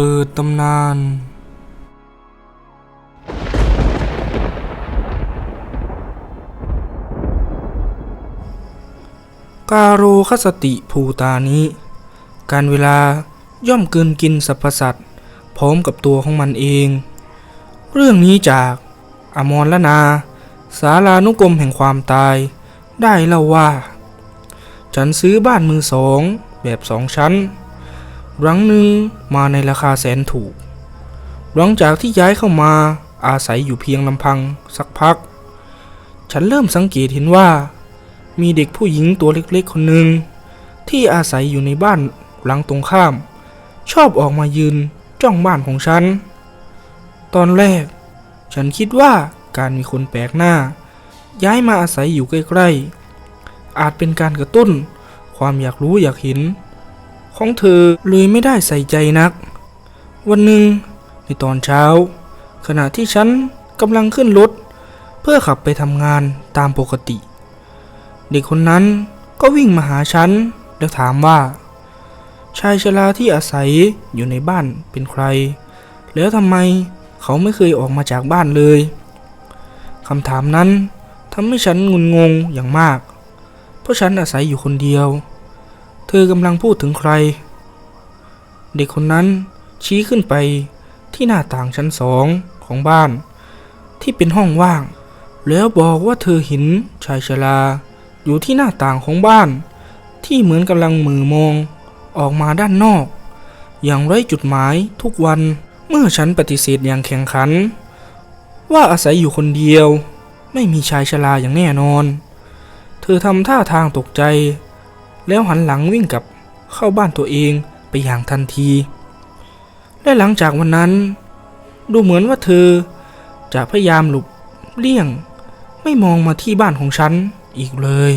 เปิดตำนาน กาโรคสติภูตานิการเวลาย่อมเกินกินสรรพสัตว์พร้อมกับตัวของมันเอง เรื่องนี้จากอมรละนา สารานุกรมแห่งความตาย ได้เล่าว่า ฉันซื้อบ้านมือสองแบบสองชั้น หลังหนึ่งมาในราคาแสนถูก หลังจากที่ย้ายเข้ามาอาศัยอยู่เพียงลำพังสักพัก ฉันเริ่มสังเกตเห็นว่า มีเด็กผู้หญิงตัวเล็กๆคนหนึ่งที่อาศัยอยู่ในบ้านหลังตรงข้าม ชอบออกมายืนจ้องบ้านของฉัน ตอนแรก ฉันคิดว่าการมีคนแปลกหน้า ย้ายมาอาศัยอยู่ใกล้ๆอาจเป็นการกระตุ้น ความอยากรู้อยากเห็น ของเธอเลยไม่ได้ใส่ใจนัก วันหนึ่งในตอนเช้า ขณะที่ฉันกำลังขึ้นรถ เพื่อขับไปทำงานตามปกติ เด็กคนนั้นก็วิ่งมาหาฉัน แล้วถามว่า ชายชราที่อาศัยอยู่ในบ้านเป็นใคร แล้วทำไมเขาไม่เคยออกมาจากบ้านเลยคำถามนั้นทำให้ฉันงุนงงอย่างมาก เพราะฉันอาศัยอยู่คนเดียว เธอกำลังพูดถึงใคร เด็กคนนั้นชี้ขึ้นไปที่หน้าต่างชั้นสองของบ้าน ที่เป็นห้องว่าง แล้วบอกว่าเธอเห็นชายชราอยู่ที่หน้าต่างของบ้าน ที่เหมือนกำลังมือมองออกมาด้านนอก อย่างไร้จุดหมายทุกวันเมื่อฉันปฏิเสธอย่างแข็งขัน ว่าอาศัยอยู่คนเดียว ไม่มีชายชราอย่างแน่นอน เธอทำท่าทางตกใจ แล้วหันหลังวิ่งกลับเข้าบ้านตัวเองไปอย่างทันที และหลังจากวันนั้น ดูเหมือนว่าเธอจะพยายามหลบเลี่ยง ไม่มองมาที่บ้านของฉันอีกเลย